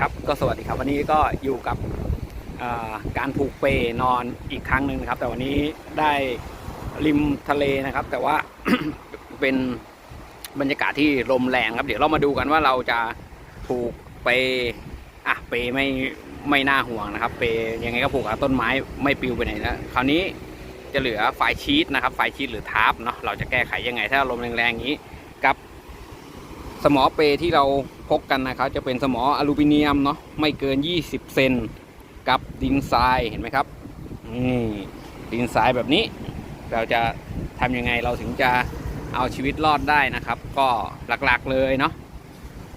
ครับก็สวัสดีครับวันนี้ก็อยู่กับการผูกเปนอนอีกครั้งหนึ่งนะครับ แต่วันนี้ได้ริมทะเลนะครับ แต่ว่าเป็นบรรยากาศที่ลมแรงครับ เดี๋ยวเรามาดูกันว่าเราจะผูกเปอะเปไม่ไม่น่าห่วงนะครับ เปยังไงก็ผูกกับต้นไม้ไม่ปลิวไปไหนแล้วคราวนี้จะเหลือไฟชีตนะครับไฟชีตหรือทาร์ปเนาะเราจะแก้ไขยังไงถ้าลมแรงๆอย่างนี้กับสมอเปที่เรา พกกันนะครับ จะเป็นสมออลูมิเนียมเนาะไม่เกิน 20 เซนกับดินทรายเห็นไหมครับนี่ดินทรายแบบนี้ เราจะทำยังไงเราถึงจะเอาชีวิตรอดได้นะครับ ก็หลักๆเลยเนาะ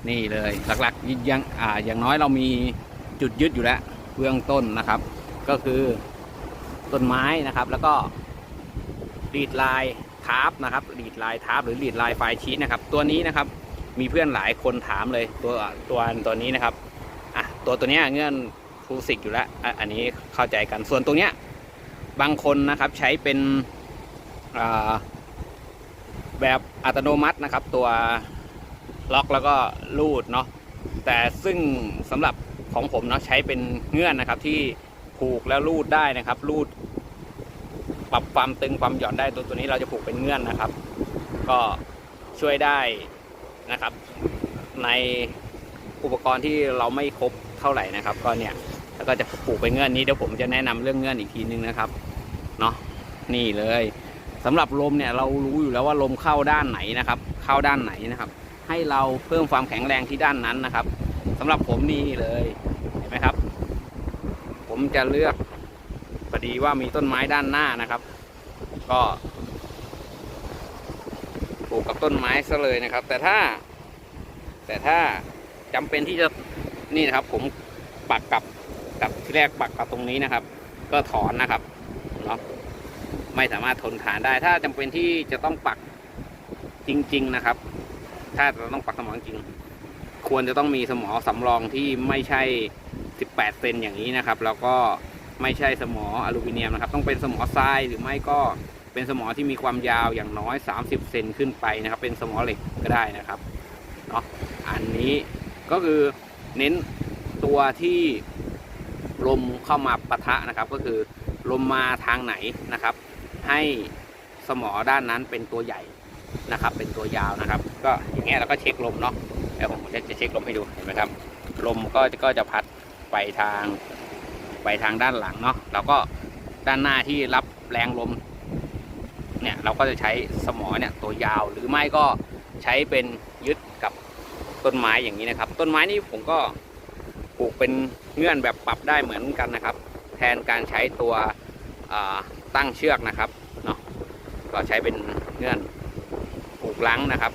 นี่เลยหลักๆยังอ่าอย่างน้อยเรามีจุดยึดอยู่แล้วเบื้องต้นนะครับ ก็คือต้นไม้นะครับ แล้วก็ดีดลายทาร์ปนะครับดีดลายทาร์ปหรือดีดลายไฟชีตนะครับ ตัวนี้นะครับ มีเพื่อนหลายคนถามเลยตัวตัวตัวนี้นะครับอะตัวตัวเนี้ยเงื่อนครูสิกอยู่แล้วอันนี้เข้าใจกันส่วนตรงเนี้ยบางคนนะครับใช้เป็นแบบอัตโนมัตินะครับ ตัวล็อกแล้วก็ลูดเนาะแต่ซึ่งสำหรับของผมเนาะใช้เป็นเงื่อนนะครับ ที่ผูกแล้วลูดได้นะครับลูด ปรับความตึงความหย่อนได้ตัวตัวนี้เราจะผูกเป็นเงื่อนนะครับ ก็ช่วยได้ นะครับ ในอุปกรณ์ที่เราไม่ครบเท่าไหร่นะครับ ก็เนี่ยแล้วก็จะปลูกไปเงื่อนนี้เดี๋ยวผมจะแนะนำเรื่องเงื่อนอีกทีนึงนะครับเนาะนี่เลยสำหรับลมเนี่ยเรารู้อยู่แล้วว่าลมเข้าด้านไหนนะครับ เข้าด้านไหนนะครับ ให้เราเพิ่มความแข็งแรงที่ด้านนั้นนะครับสำหรับผมนี่เลยเห็นไหมครับ ผมจะเลือกพอดีว่ามีต้นไม้ด้านหน้านะครับ ก็ ลูกกับต้นไม้ซะเลยนะครับ แต่ถ้า แต่ถ้าจำเป็นที่จะนี่นะครับ ผมปักกับกับที่แรกปักกับตรงนี้นะครับ ก็ถอนนะครับเนาะไม่สามารถทนทานได้ ถ้าจำเป็นที่จะต้องปักจริง ๆนะครับ ถ้าเราต้องปักสมองจริง ควรจะต้องมีสมอสำรองที่ไม่ใช่ 18 เซนอย่างนี้นะครับ แล้วก็ไม่ใช่สมออลูมิเนียมนะครับ ต้องเป็นสมอทรายหรือไม่ก็ เป็นสมอที่มีความยาวอย่างน้อย 30 เซนขึ้นไปนะครับ เป็นสมอเหล็กก็ได้นะครับเนาะอันนี้ก็คือเน้นตัวที่ลมเข้ามาปะทะนะครับ ก็คือลมมาทางไหนนะครับ ให้สมอด้านนั้นเป็นตัวใหญ่นะครับ เป็นตัวยาวนะครับ ก็อย่างเงี้ยเราก็เช็คลมเนาะเดี๋ยวผมจะจะเช็คลมให้ดูเห็นไหมครับ ลมก็ก็จะพัดไปทางไปทางด้านหลังเนาะเราก็ด้านหน้าที่รับแรงลม เนี่ยเราก็จะใช้สมอเนี่ยตัวยาวหรือไม่ก็ใช้เป็นยึดกับต้นไม้อย่างนี้นะครับ ต้นไม้นี่ผมก็ปลูกเป็นเงื่อนแบบปรับได้เหมือนกันนะครับ แทนการใช้ตัวตั้งเชือกนะครับเนาะก็ใช้เป็นเงื่อนปลูกลังนะครับ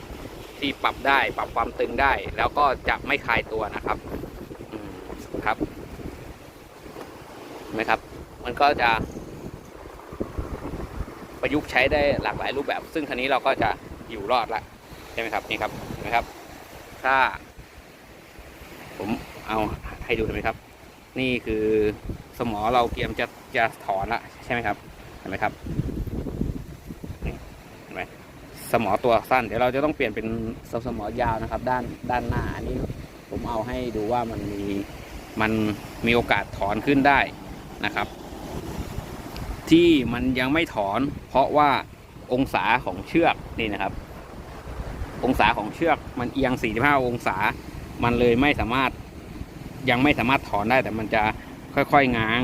ที่ปรับได้ปรับความตึงได้ แล้วก็จะไม่คลายตัวนะครับครับเห็นไหมครับ มันก็จะ ประยุกต์ใช้ได้หลากหลายรูปแบบ ซึ่งคันนี้เราก็จะอยู่รอดละใช่ไหมครับนี่ครับเห็นไหมครับ ถ้า ผมเอาให้ดูเห็นไหมครับ นี่คือสมอเราเตรียมจะจะถอนละใช่ไหมครับเห็นไหมครับนี่เห็นไหมสมอตัวสั้น เดี๋ยวเราจะต้องเปลี่ยนเป็นสสมอยาวนะครับ ด้านด้านหน้าอันนี้ผมเอาให้ดูว่ามันมีมันมีโอกาสถอนขึ้นได้นะครับ ที่มันยังไม่ถอน เพราะว่าองศาของเชือกนี่นะครับ องศาของเชือกมันเอียง 45 องศา มันเลยไม่สามารถยังไม่สามารถถอนได้แต่มันจะค่อยๆง้าง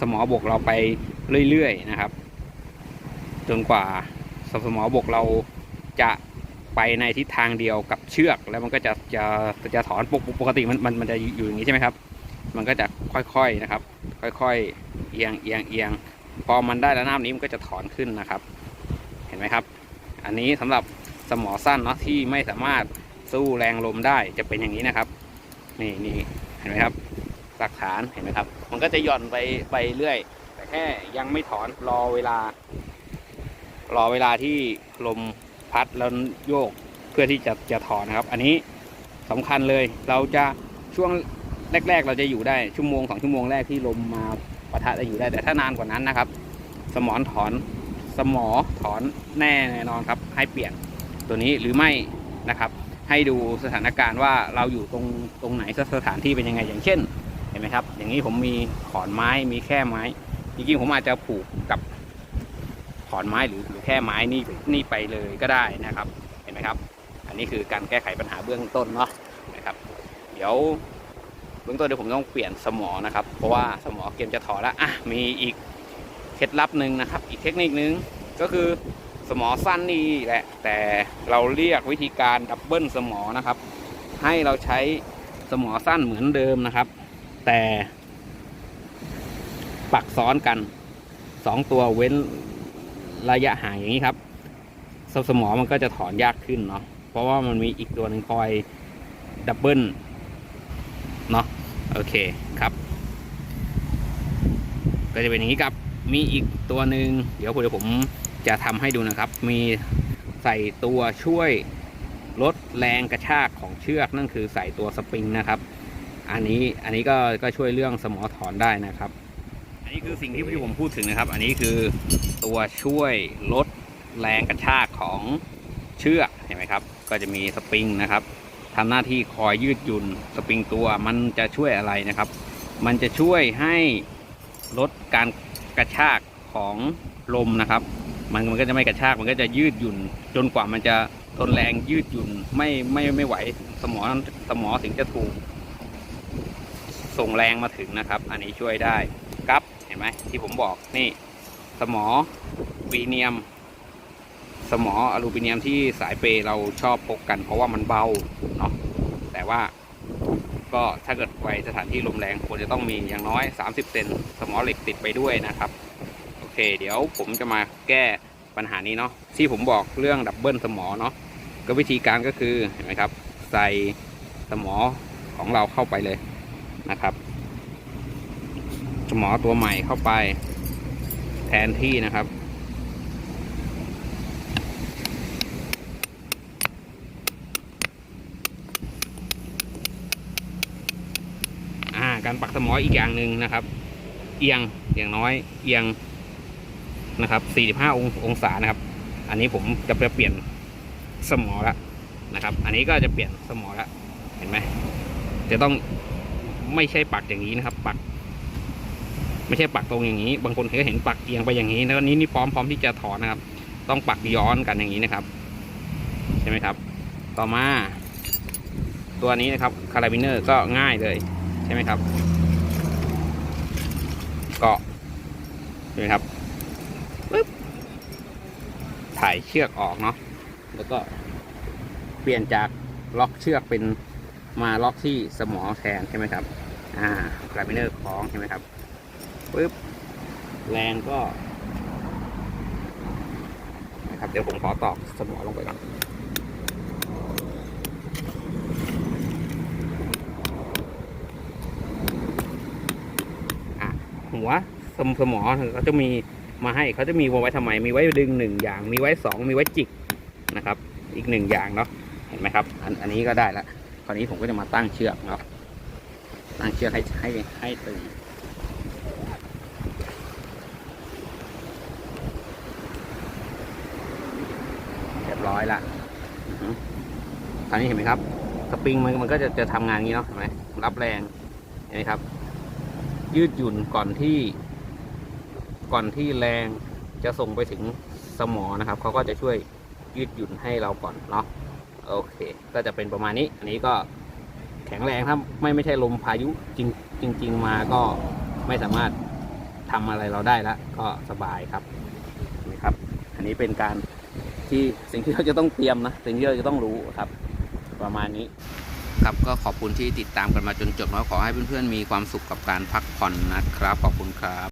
สมอบกเราไปเรื่อยๆนะครับ จนกว่าสมอบกเราจะไปในทิศทางเดียวกับเชือก แล้วมันก็จะจะจะถอนปกปกติมันมันมันจะอยู่อย่างนี้ใช่ไหมครับ มันก็จะค่อยๆนะครับ ค่อยๆเอียงเอียงเอียง พอมันได้ระนาบนี้มันก็จะถอนขึ้นนะครับ เห็นไหมครับ อันนี้สำหรับสมอสั้นเนาะที่ไม่สามารถสู้แรงลมได้จะเป็นอย่างนี้นะครับ นี่นี่เห็นไหมครับหลักฐานเห็นไหมครับ มันก็จะหย่อนไปไปเรื่อย แต่แค่ยังไม่ถอนรอเวลา รอเวลาที่ลมพัดแล้วโยกเพื่อที่จะจะถอนนะครับ อันนี้สำคัญเลยเราจะช่วงแรก ๆ เราจะอยู่ได้ชั่วโมงสองชั่วโมงแรกที่ลมมา ปะทะจะอยู่ได้แต่ถ้านานกว่านั้นนะครับ สมอนถอนสมอถอนแน่แน่นอนครับ ให้เปลี่ยนตัวนี้หรือไม่นะครับใให้ดูสถานการณ์ว่าเราอยู่ตรงตรงไหนสถานที่เป็นยังไงอย่างเช่นเห็นไหมครับ อย่างนี้ผมมีขอนไม้มีแค่ไม้จริงๆผมอาจจะผูกกับขอนไม้หรือหรือแค่ไม้นี่นี่ไปเลยก็ได้นะครับ เห็นไหมครับ อันนี้คือการแก้ไขปัญหาเบื้องต้นเนาะนะครับ เดี๋ยว เบื้องต้นเดี๋ยวผมต้องเปลี่ยนสมอนะครับ เพราะว่าสมอเกมจะถอดแล้วอะมีอีกเคล็ดลับหนึ่งนะครับ อีกเทคนิคนึงก็คือสมอสั้นนี่แหละ แต่เราเรียกวิธีการดับเบิลสมอนะครับ ให้เราใช้สมอสั้นเหมือนเดิมนะครับ แต่ปักซ้อนกันสองตัวเว้นระยะห่างอย่างนี้ครับสสมอมันก็จะถอนยากขึ้นเนาะเพราะว่ามันมีอีกตัวหนึ่งคอยดับเบิล เนาะโอเคครับ ก็จะเป็นอย่างนี้ครับ มีอีกตัวหนึ่งเดี๋ยวเดี๋ยวผมจะทำให้ดูนะครับ มีใส่ตัวช่วยลดแรงกระชากของเชือกนั่นคือใส่ตัวสปริงนะครับ อันนี้อันนี้ก็ก็ช่วยเรื่องสมอถอนได้นะครับ อันนี้คือสิ่งที่ที่ผมพูดถึงนะครับ อันนี้คือตัวช่วยลดแรงกระชากของเชือกเห็นไหมครับ ก็จะมีสปริงนะครับ ทำหน้าที่คอยยืดหยุ่นสปริงตัวมันจะช่วยอะไรนะครับ มันจะช่วยให้ลดการกระชากของลมนะครับ มันมันก็จะไม่กระชากมันก็จะยืดหยุ่น จนกว่ามันจะทนแรงยืดหยุ่นไม่ไม่ไม่ไหวสมอสมอถึงจะถูก ส่งแรงมาถึงนะครับ อันนี้ช่วยได้ครับเห็นไหมที่ผมบอกนี่ สมอวีเนียม สมออลูมิเนียมที่สายเปย์เราชอบพกกัน เพราะว่ามันเบาเนาะแต่ว่าก็ถ้าเกิดไปสถานที่ลมแรงควรจะต้องมีอย่างน้อย 30 เซนสมอเหล็กติดไปด้วยนะครับ โอเค เดี๋ยวผมจะมาแก้ปัญหานี้เนาะที่ผมบอกเรื่องดับเบิลสมอเนาะก็วิธีการก็คือเห็นไหมครับ ใส่สมอของเราเข้าไปเลยนะครับ สมอตัวใหม่เข้าไปแทนที่นะครับ อ่า การปักสมออีกอย่างหนึ่งนะครับ เอียงอย่างน้อยเอียงนะครับ 45 ององศานะครับ อันนี้ผมจะไปเปลี่ยนสมอแล้วนะครับ อันนี้ก็จะเปลี่ยนสมอแล้วเห็นไหมจะต้องไม่ใช่ปักอย่างนี้นะครับ ปัก ไม่ใช่ปักตรงอย่างนี้ บางคนเคยเห็นปักเอียงไปอย่างนี้แล้วนี้นี่พร้อมพร้อมที่จะถอนนะครับ ต้องปักย้อนกันอย่างนี้นะครับ ใช่ไหมครับ ต่อมา ตัวนี้นะครับคาราบิเนอร์ก็ง่ายเลย ใช่ไหมครับ เกาะใช่ไหมครับปึ๊บถ่ายเชือกออกเนาะแล้วก็เปลี่ยนจากล็อกเชือกเป็นมาล็อกที่สมอแทนใช่ไหมครับ อ่าคาราบิเนอร์คล้องใช่ไหมครับปึ๊บแรงก็นะครับเดี๋ยวผมขอตอกสมอลงไปก่อน อะ หัวสมสมอเขาจะมีมาให้เขาจะมีไว้ทำไม มีไว้ดึงหนึ่งอย่าง มีไว้สองมีไว้จิกนะครับ อีกหนึ่งอย่างเนาะเห็นไหมครับ อันอันนี้ก็ได้ละคราวนี้ผมก็จะมาตั้งเชือกเนาะตั้งเชือกให้ให้ให้ตึงเรียบร้อยละคราวนี้เห็นไหมครับสปริงมันมันก็จะจะทำงานนี้เนาะเห็นไหมรับแรงเห็นไหมครับ ยืดหยุ่นก่อนที่ ก่อนที่แรงจะส่งไปถึงสมอนะครับเขาก็จะช่วยยืดหยุ่นให้เราก่อนเนาะโอเค ก็จะเป็นประมาณนี้ อันนี้ก็แข็งแรงถ้าไม่ไม่ใช่ลมพายุจริงจริงๆมาก็ไม่สามารถทำอะไรเราได้ละก็สบายครับนะครับ อันนี้เป็นการที่สิ่งที่เราจะต้องเตรียมนะ สิ่งที่เราจะต้องรู้ครับ ประมาณนี้ ครับก็ขอบคุณที่ติดตามกันมาจนจบแล้วขอให้เพื่อนๆมีความสุขกับการพักผ่อนนะครับ ขอบคุณครับ